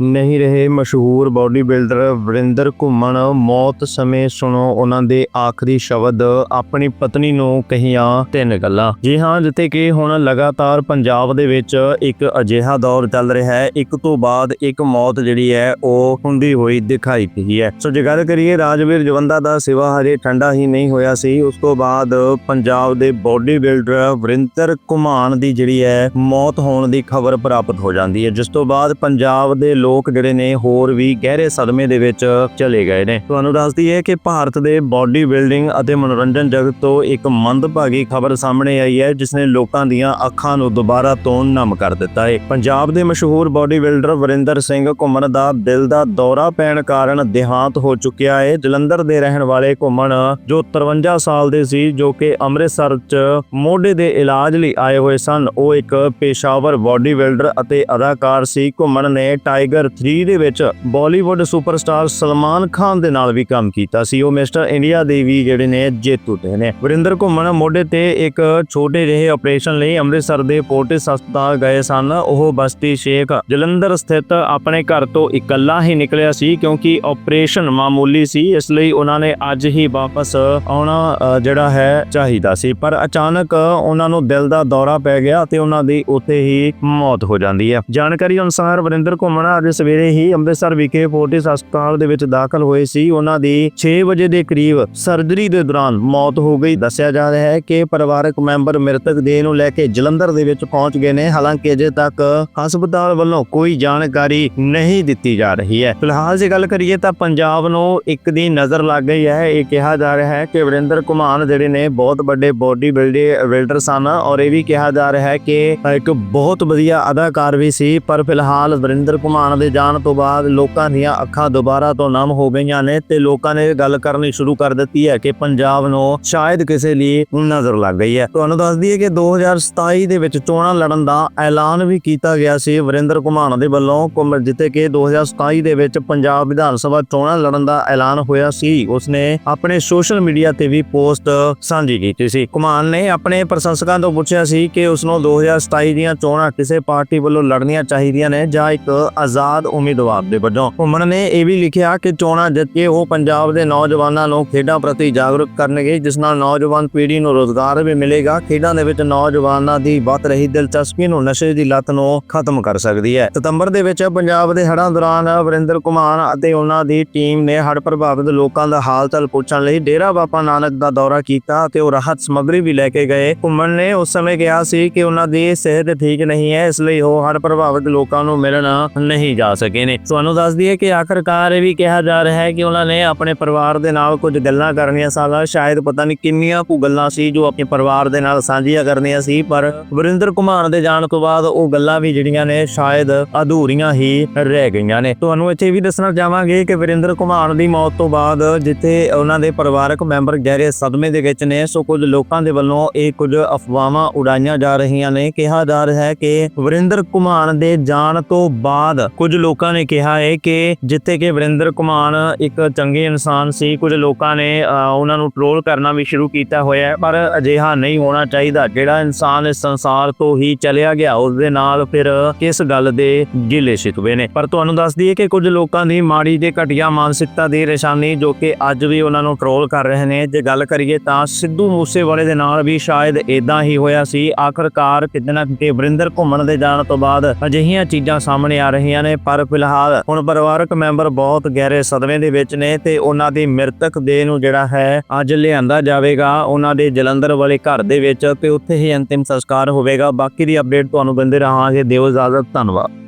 ਨਹੀਂ ਰਹੇ ਮਸ਼ਹੂਰ ਬਾਡੀ ਬਿਲਡਰ ਵਰਿੰਦਰ ਘੁੰਮਣ, ਮੌਤ ਸਮੇਂ ਸੁਣੋ ਉਹਨਾਂ ਦੇ ਆਖਰੀ ਸ਼ਬਦ, ਆਪਣੀ ਪਤਨੀ ਨੂੰ ਕਹੀਆਂ ਤਿੰਨ ਗੱਲਾਂ। ਜੀ ਹਾਂ, ਜਿੱਥੇ ਕਿ ਹੁਣ ਲਗਾਤਾਰ ਪੰਜਾਬ ਦੇ ਵਿੱਚ ਇੱਕ ਅਜਿਹਾ ਦੌਰ ਚੱਲ ਰਿਹਾ ਹੈ, ਇੱਕ ਤੋਂ ਬਾਅਦ ਇੱਕ ਮੌਤ ਜਿਹੜੀ ਹੈ, ਉਹ ਹੁੰਦੀ ਹੋਈ ਦਿਖਾਈ ਪਈ ਹੈ। ਸੋ ਜੇ ਗੱਲ ਕਰੀਏ ਰਾਜਵੀਰ ਜਵੰਦਾ ਦਾ ਸਿਵਾ ਹਜੇ ਠੰਡਾ ਹੀ ਨਹੀਂ ਹੋਇਆ ਸੀ, ਉਸ ਤੋਂ ਬਾਅਦ ਪੰਜਾਬ ਦੇ ਬਾਡੀ ਬਿਲਡਰ ਵਰਿੰਦਰ ਘੁਮਾਨ ਦੀ ਜਿਹੜੀ ਹੈ, ਮੌਤ ਹੋਣ ਦੀ ਖਬਰ ਪ੍ਰਾਪਤ ਹੋ ਜਾਂਦੀ ਹੈ। ਜਿਸ ਤੋਂ ਬਾਅਦ ਪੰਜਾਬ ਦੇ ਲੋਕ ਜਿਹੜੇ ਨੇ ਹੋਰ ਵੀ ਗਹਿਰੇ ਸਦਮੇ ਦੇ ਵਿੱਚ ਚਲੇ ਗਏ ਨੇ। ਤੁਹਾਨੂੰ ਦੱਸ ਦਈਏ ਕਿ ਭਾਰਤ ਦੇ ਬਾਡੀ ਬਿਲਡਿੰਗ ਅਤੇ ਮਨੋਰੰਜਨ ਜਗਤ ਤੋਂ ਇੱਕ ਮੰਦਭਾਗੀ ਖਬਰ ਸਾਹਮਣੇ ਆਈ ਹੈ, ਜਿਸ ਨੇ ਲੋਕਾਂ ਦੀਆਂ ਅੱਖਾਂ ਨੂੰ ਦੁਬਾਰਾ ਤੋਂ ਨਮ ਕਰ ਦਿੱਤਾ ਹੈ। ਪੰਜਾਬ ਦੇ ਮਸ਼ਹੂਰ ਬਾਡੀ ਬਿਲਡਰ ਵਰਿੰਦਰ ਸਿੰਘ ਘੁੰਮਣ ਦਾ ਦਿਲ ਦਾ ਦੌਰਾ ਪੈਣ ਕਾਰਨ ਦੇਹਾਂਤ ਹੋ ਚੁੱਕਿਆ ਹੈ। ਜਲੰਧਰ ਦੇ ਰਹਿਣ ਵਾਲੇ ਘੁੰਮਣ ਜੋ 53 ਸਾਲ ਦੇ ਸੀ, ਜੋ ਕਿ ਅੰਮ੍ਰਿਤਸਰ 'ਚ ਮੋਢੇ ਦੇ ਇਲਾਜ ਲਈ ਆਏ ਹੋਏ ਸਨ, ਉਹ ਇੱਕ ਪੇਸ਼ਾਵਰ ਬਾਡੀ ਬਿਲਡਰ ਅਤੇ ਅਦਾਕਾਰ ਸੀ। ਘੁੰਮਣ ਨੇ ਟਾਈਗਰ 3 ਦੇ ਵਿੱਚ ਬਾਲੀਵੁੱਡ ਸੁਪਰਸਟਾਰ ਸਲਮਾਨ ਖਾਨ ਦੇ ਨਾਲ ਵੀ ਕੰਮ ਕੀਤਾ ਸੀ। ਉਹ ਮਿਸਟਰ ਇੰਡੀਆ ਦੇ ਵੀ ਜਿਹੜੇ ਨੇ ਜੇਤੂ ਤੇ ਨੇ। ਵਰਿੰਦਰ ਘੁੰਮਣ ਮੋਢੇ ਤੇ ਇੱਕ ਛੋਟੇ ਜਿਹੇ ਆਪਰੇਸ਼ਨ ਲਈ ਅੰਮ੍ਰਿਤਸਰ ਦੇ ਪੋਰਟਿਸ ਹਸਪਤਾਲ ਗਏ ਸਨ। ਉਹ ਬਸਤੀ ਸ਼ੇਖ ਜਲੰਧਰ ਸਥਿਤ ਆਪਣੇ ਘਰ ਤੋਂ ਇਕੱਲਾ ਹੀ ਨਿਕਲਿਆ ਸੀ ਕਿਉਂਕਿ ਆਪਰੇਸ਼ਨ ਮਾਮੂਲੀ ਸੀ। ਇਸ ਲਈ ਉਹਨਾਂ ਨੇ ਅੱਜ ਹੀ ਵਾਪਸ ਆਉਣਾ ਜਿਹੜਾ ਹੈ, ਚਾਹੀਦਾ ਸੀ। ਪਰ ਅਚਾਨਕ ਉਹਨਾਂ ਨੂੰ ਦਿਲ ਦਾ ਦੌਰਾ ਪੈ ਗਿਆ ਤੇ ਉਹਨਾਂ ਦੀ ਉੱਥੇ ਹੀ ਮੌਤ ਹੋ ਜਾਂਦੀ ਹੈ। ਜਾਣਕਾਰੀ ਅਨੁਸਾਰ ਵਰਿੰਦਰ ਘੁੰਮਣ ਅੱਜ ਸਵੇਰੇ ਹੀ ਅੰਮ੍ਰਿਤਸਰ ਵਿਖੇ ਫੋਰਟਿਸ ਹਸਪਤਾਲ ਦੇ ਵਿੱਚ ਦਾਖਲ ਹੋਏ ਸੀ। ਉਹਨਾਂ ਦੀ 6 ਵਜੇ ਦੇ ਕਰੀਬ ਸਰਜਰੀ ਦੇ ਦੌਰਾਨ ਮੌਤ ਹੋ ਗਈ। ਦੱਸਿਆ ਜਾ ਰਿਹਾ ਹੈ ਕਿ ਪਰਿਵਾਰਕ ਮੈਂਬਰ ਮ੍ਰਿਤਕ ਦੇਹ ਨੂੰ ਲੈ ਕੇ ਜਲੰਧਰ ਦੇ ਵਿੱਚ ਪਹੁੰਚ ਗਏ ਨੇ। ਹਾਲਾਂਕਿ ਅਜੇ ਤੱਕ ਹਸਪਤਾਲ ਵੱਲੋਂ ਕੋਈ ਜਾਣਕਾਰੀ ਨਹੀਂ ਦਿੱਤੀ ਜਾ ਰਹੀ ਹੈ। ਫਿਲਹਾਲ ਜੇ ਗੱਲ ਕਰੀਏ ਤਾਂ ਪੰਜਾਬ ਨੂੰ ਇੱਕ ਦੀ ਨਜ਼ਰ ਲੱਗ ਗਈ ਹੈ। ਇਹ ਕਿਹਾ ਜਾ ਰਿਹਾ ਹੈ ਕਿ ਵਰਿੰਦਰ ਘੁਮਾਨ ਜਿਹੜੇ ਨੇ ਬਹੁਤ ਵੱਡੇ ਬੋਡੀ ਬਿਲਡਰ ਸਨ ਔਰ ਇਹ ਵੀ ਕਿਹਾ ਜਾ ਰਿਹਾ ਹੈ ਕਿ ਇੱਕ ਬਹੁਤ ਵਧੀਆ ਅਦਾਕਾਰ ਵੀ ਸੀ। ਪਰ ਫਿਲਹਾਲ ਵਰਿੰਦਰ ਘੁਮਾਨ ਦੇ ਜਾਣ ਤੋਂ ਬਾਅਦ ਲੋਕਾਂ ਦੀਆਂ ਅੱਖਾਂ ਦੁਬਾਰਾ ਤੋਂ ਨਮ ਹੋ ਗਈਆਂ ਨੇ ਤੇ ਲੋਕਾਂ ਨੇ ਗੱਲ ਕਰਨੀ ਸ਼ੁਰੂ ਕਰ ਦਿੱਤੀ ਹੈ ਕਿ ਪੰਜਾਬ ਨੂੰ ਸ਼ਾਇਦ ਕਿਸੇ ਲਈ ਨਜ਼ਰ ਲੱਗ ਗਈ ਹੈ। ਤੁਹਾਨੂੰ ਦੱਸ ਦਈਏ ਕਿ 2027 ਦੇ ਵਿੱਚ ਚੋਣਾਂ ਲੜਨ ਦਾ ਐਲਾਨ ਵੀ ਕੀਤਾ ਗਿਆ ਸੀ। ਵਰਿੰਦਰ ਘੁਮਾਨ ਦੇ ਵੱਲੋਂ ਘੁੰਮ- ਜਿੱਥੇ ਕਿ 2027 ਦੇ ਵਿੱਚ ਪੰਜਾਬ ਵਿਧਾਨ ਸਭਾ ਚੋਣਾਂ ਲੜਨ ਦਾ ਐਲਾਨ ਹੋਇਆ ਸੀ। ਉਸਨੇ ਆਪਣੇ ਸੋਸ਼ਲ ਮੀਡੀਆ ਤੇ ਵੀ ਪੋਸਟ ਸਾਂਝੀ ਕੀਤੀ ਸੀ। ਘੁਮਾਨ ਨੇ ਆਪਣੇ ਪ੍ਰਸ਼ੰਸਕਾਂ ਤੋਂ ਪੁੱਛਿਆ ਸੀ ਕਿ ਉਸ ਨੂੰ 2027 ਦੀਆਂ ਚੋਣਾਂ ਕਿਸੇ ਪਾਰਟੀ ਵੱਲੋਂ ਲੜਨੀਆਂ ਚਾਹੀਦੀਆਂ ਨੇ ਜਾਂ ਇੱਕ ਆਜ਼ਾਦ ਉਮੀਦਵਾਰ ਦੇ ਵਜੋਂ ਘੁੰਮਣ ਨੇ ਇਹ ਵੀ ਲਿਖਿਆ ਕਿ ਚੋਣਾਂ ਜਿੱਤ ਕੇ ਉਹ ਪੰਜਾਬ ਦੇ ਨੌਜਵਾਨਾਂ ਨੂੰ ਖੇਡਾਂ ਪ੍ਰਤੀ ਜਾਗਰੂਕ ਕਰਨਗੇ, ਜਿਸ ਨਾਲ ਨੌਜਵਾਨ ਪੀੜ੍ਹੀ ਨੂੰ ਰੋਜ਼ਗਾਰ ਵੀ ਮਿਲੇਗਾ, ਖੇਡਾਂ ਦੇ ਵਿੱਚ ਨੌਜਵਾਨਾਂ ਦੀ ਵੱਧ ਰਹੀ ਦਿਲਚਸਪੀ ਨੂੰ ਨਸ਼ੇ ਦੀ ਲਤ ਨੂੰ ਖਤਮ ਕਰ ਸਕਦੀ ਹੈ। ਸਤੰਬਰ ਦੇ ਵਿੱਚ ਪੰਜਾਬ ਦੇ ਹੜ੍ਹਾਂ ਦੌਰਾਨ ਵਰਿੰਦਰ ਕੁਮਾਰ ਅਤੇ ਉਹਨਾਂ ਦੀ ਟੀਮ ਨੇ ਹੜ੍ਹ ਪ੍ਰਭਾਵਿਤ ਲੋਕਾਂ ਦਾ ਹਾਲ ਚਾਲ ਪੁੱਛਣ ਲਈ ਡੇਰਾ ਬਾਬਾ ਨਾਨਕ ਦਾ ਦੌਰਾ ਕੀਤਾ ਅਤੇ ਉਹ ਰਾਹਤ ਸਮੱਗਰੀ ਵੀ ਲੈ ਕੇ ਗਏ। ਘੁੰਮਣ ਨੇ ਉਸ ਸਮੇਂ ਕਿਹਾ ਸੀ ਕਿ ਉਹਨਾਂ ਦੀ ਸਿਹਤ ਠੀਕ ਨਹੀਂ ਹੈ, ਇਸ ਲਈ ਉਹ ਹੜ੍ਹ ਪ੍ਰਭਾਵਿਤ ਲੋਕਾਂ ਨੂੰ ਮਿਲਣ ਨਹੀਂ ਜਾ ਸਕੇ ਨੇ। ਤੁਹਾਨੂੰ ਦੱਸ ਦਈਏ ਕਿ ਆਖਰਕਾਰ ਇਹ ਵੀ ਕਿਹਾ ਜਾ ਰਿਹਾ ਹੈ ਕਿ ਉਹਨਾਂ ਨੇ ਆਪਣੇ ਪਰਿਵਾਰ ਦੇ ਨਾਲ ਕੁਝ ਗੱਲਾਂ ਕਰਨੀਆਂ ਸਨ। ਸ਼ਾਇਦ ਪਤਾ ਨਹੀਂ ਕਿੰਨੀਆਂ ਕੁ ਗੱਲਾਂ ਸੀ ਜੋ ਆਪਣੇ ਪਰਿਵਾਰ ਦੇ ਨਾਲ ਸਾਂਝੀਆਂ ਕਰਨੀਆਂ ਸੀ, ਪਰ ਵਰਿੰਦਰ ਕੁਮਾਰ ਦੇ ਜਾਣ ਤੋਂ ਬਾਅਦ ਉਹ ਗੱਲਾਂ ਵੀ ਜਿਹੜੀਆਂ ਨੇ ਸ਼ਾਇਦ ਅਧੂਰੀਆਂ ਹੀ ਰਹਿ ਗਈਆਂ ਨੇ। ਤੁਹਾਨੂੰ ਇੱਥੇ ਵੀ ਦੱਸਣਾ ਚਾਹਾਂਗੇ ਕਿ ਵਰਿੰਦਰ ਕੁਮਾਰ ਦੀ ਮੌਤ ਤੋਂ ਬਾਅਦ ਜਿੱਥੇ ਉਹਨਾਂ ਦੇ ਪਰਿਵਾਰਕ ਮੈਂਬਰ ਗਹਿਰੇ ਸਦਮੇ ਦੇ ਵਿੱਚ ਨੇ, ਸੋ ਕੁਝ ਲੋਕਾਂ ਦੇ ਵੱਲੋਂ ਇਹ ਕੁਝ ਅਫਵਾਹਾਂ ਉਡਾਈਆਂ ਜਾ ਰਹੀਆਂ ਨੇ। ਕਿਹਾ ਜਾ ਰਿਹਾ ਹੈ ਕਿ ਵਰਿੰਦਰ ਕੁਮਾਰ ਦੇ ਜਾਣ ਤੋਂ ਬਾਅਦ ਕੁਝ ਲੋਕਾਂ ਨੇ ਕਿਹਾ ਹੈ ਕਿ ਜਿੱਥੇ ਕਿ ਵਰਿੰਦਰ ਕੁਮਾਰ ਇੱਕ ਚੰਗੇ ਇਨਸਾਨ ਸੀ ਕੁਝ ਲੋਕਾਂ ਨੇ ਅ, ਉਹਨਾਂ ਨੂੰ ਟ੍ਰੋਲ ਕਰਨਾ ਵੀ ਸ਼ੁਰੂ ਕੀਤਾ ਹੋਇਆ ਹੈ ਪਰ ਅਜਿਹਾ ਨਹੀਂ ਹੋਣਾ ਚਾਹੀਦਾ। ਜਿਹੜਾ ਇਨਸਾਨ ਇਸ ਸੰਸਾਰ ਤੋਂ ਹੀ ਚਲਿਆ ਗਿਆ ਉਸ ਦੇ ਨਾਲ ਫਿਰ ਕਿਸ ਗੱਲ ਦੇ ਗਿਲੇ ਸ਼ਿਕਵੇ ਨੇ? ਪਰ ਤੁਹਾਨੂੰ ਦੱਸ ਦਈਏ ਕਿ ਕੁਝ ਲੋਕਾਂ ਦੀ ਮਾੜੀ ਤੇ ਘਟੀਆ ਮਾਨਸਿਕਤਾ ਦੀ ਨਿਸ਼ਾਨੀ ਜੋ ਕਿ ਅੱਜ ਵੀ ਉਹਨਾਂ ਨੂੰ ਟ੍ਰੋਲ ਕਰ ਰਹੇ ਨੇ ਜੇ ਗੱਲ ਕਰੀਏ ਤਾਂ ਸਿੱਧੂ ਮੂਸੇਵਾਲੇ ਦੇ ਨਾਲ ਵੀ ਸ਼ਾਇਦ ਇਦਾਂ ਹੀ ਹੋਇਆ ਸੀ। ਆਖਰਕਾਰ ਕਿਤੇ ਨਾ ਕਿਤੇ ਵਰਿੰਦਰ ਘੁੰਮਣ ਦੇ ਜਾਣ ਤੋਂ ਬਾਅਦ ਅਜਿਹੀਆਂ ਚੀਜ਼ਾਂ ਸਾਹਮਣੇ ਆ ਰਹੀਆਂ ਨੇ ਪਰ ਫਿਲਹਾਲ ਹੁਣ ਪਰਿਵਾਰਕ ਮੈਂਬਰ ਬਹੁਤ ਗਹਿਰੇ ਸਦਮੇ ਦੇ ਵਿੱਚ ਨੇ ਤੇ ਉਹਨਾਂ ਦੀ ਮ੍ਰਿਤਕ ਦੇਹ ਨੂੰ ਜਿਹੜਾ ਹੈ ਅੱਜ ਲਿਆਂਦਾ ਜਾਵੇਗਾ, ਉਹਨਾਂ ਦੇ ਜਲੰਧਰ ਵਾਲੇ ਘਰ ਦੇ ਵਿੱਚ ਤੇ ਉੱਥੇ ਹੀ ਅੰਤਿਮ ਸੰਸਕਾਰ ਹੋਵੇਗਾ। ਬਾਕੀ ਦੀ ਅਪਡੇਟ ਤੁਹਾਨੂੰ ਦਿੰਦੇ ਰਹਾਂਗੇ। ਦਿਓ ਇਜਾਜ਼ਤ, ਧੰਨਵਾਦ।